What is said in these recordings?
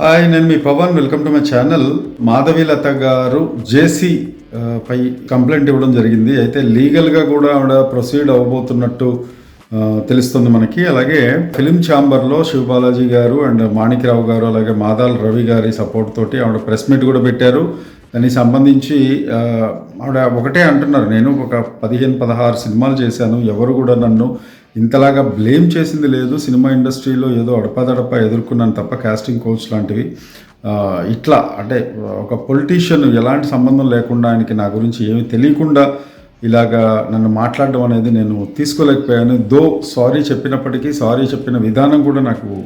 Hi నేను మీ Pavan. Welcome to my channel. Madhavilatha గారు JC పై complaint ఇవ్వడం జరిగింది. అయితే లీగల్గా కూడా ఆవిడ ప్రొసీడ్ అవ్వబోతున్నట్టు తెలుస్తుంది మనకి. అలాగే ఫిలిం ఛాంబర్లో శివబాలాజీ గారు అండ్ మాణిక్రావు గారు అలాగే మాదాల్ రవి గారి సపోర్ట్ తోటి ఆవిడ ప్రెస్ మీట్ కూడా పెట్టారు. దానికి సంబంధించి ఆవిడ ఒకటే అంటున్నారు. నేను ఒక పదిహేను పదహారు సినిమాలు చేశాను. ఎవరు కూడా నన్ను ఇంతలాగా బ్లేమ్ చేసింది లేదు. సినిమా ఇండస్ట్రీలో ఏదో అడపాదడపా ఎదుర్కొన్నాను తప్ప కాస్టింగ్ కోచ్ లాంటివి. ఇట్లా అంటే ఒక పొలిటీషియన్ ఎలాంటి సంబంధం లేకుండా ఆయనకి నా గురించి ఏమీ తెలియకుండా ఇలాగా నన్ను మాట్లాడడం అనేది నేను తీసుకోలేకపోయాను. దో సారీ చెప్పినప్పటికీ సారీ చెప్పిన విధానం కూడా నాకు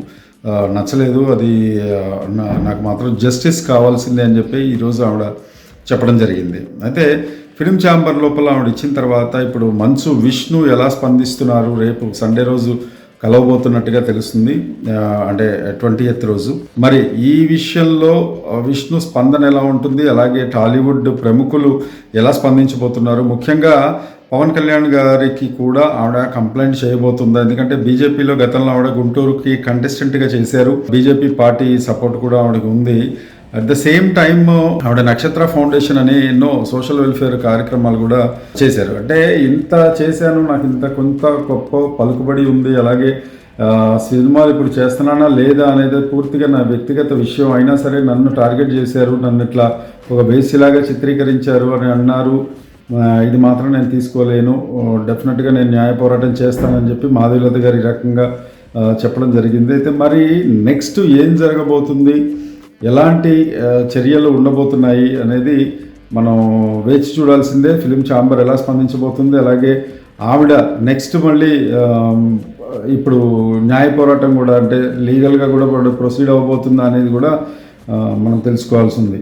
నచ్చలేదు. అది నా- నాకు మాత్రం జస్టిస్ కావాల్సిందే అని చెప్పి ఈరోజు ఆవిడ చెప్పడం జరిగింది. అయితే ఫిలిం ఛాంబర్ లోపల ఆవిడ ఇచ్చిన తర్వాత ఇప్పుడు మంచు విష్ణు ఎలా స్పందిస్తున్నారు? రేపు సండే రోజు కలవబోతున్నట్టుగా తెలుస్తుంది. అంటే ట్వంటీ ఎయిత్ రోజు. మరి ఈ విషయంలో విష్ణు స్పందన ఎలా ఉంటుంది? అలాగే టాలీవుడ్ ప్రముఖులు ఎలా స్పందించబోతున్నారు? ముఖ్యంగా పవన్ కళ్యాణ్ గారికి కూడా ఆవిడ కంప్లైంట్ చేయబోతుందా? ఎందుకంటే బీజేపీలో గతంలో ఆవిడ గుంటూరుకి కంటెస్టెంట్గా చేశారు. బీజేపీ పార్టీ సపోర్ట్ కూడా ఆవిడకి ఉంది. అట్ ద సేమ్ టైమ్ ఆవిడ నక్షత్ర ఫౌండేషన్ అని ఎన్నో సోషల్ వెల్ఫేర్ కార్యక్రమాలు కూడా చేశారు. అంటే ఇంత చేశాను నాకు ఇంత కొంత గొప్ప పలుకుబడి ఉంది అలాగే సినిమాలు ఇప్పుడు చేస్తున్నానా లేదా అనేది పూర్తిగా నా వ్యక్తిగత విషయం అయినా సరే నన్ను టార్గెట్ చేశారు నన్ను ఇట్లా ఒక బేసిలాగా చిత్రీకరించారు అని అన్నారు. ఇది మాత్రం నేను తీసుకోలేను. డెఫినెట్గా నేను న్యాయ పోరాటం చేస్తానని చెప్పి మాధవీలత గారు ఈ రకంగా చెప్పడం జరిగింది. అయితే మరి నెక్స్ట్ ఏం జరగబోతుంది? ఎలాంటి చర్యలు ఉండబోతున్నాయి అనేది మనం వేచి చూడాల్సిందే. ఫిలిం ఛాంబర్ ఎలా స్పందించబోతుంది అలాగే ఆవిడ నెక్స్ట్ మళ్ళీ ఇప్పుడు న్యాయ పోరాటం కూడా అంటే లీగల్గా కూడా ప్రొసీడ్ అవ్వబోతుందా అనేది కూడా మనం తెలుసుకోవాల్సింది.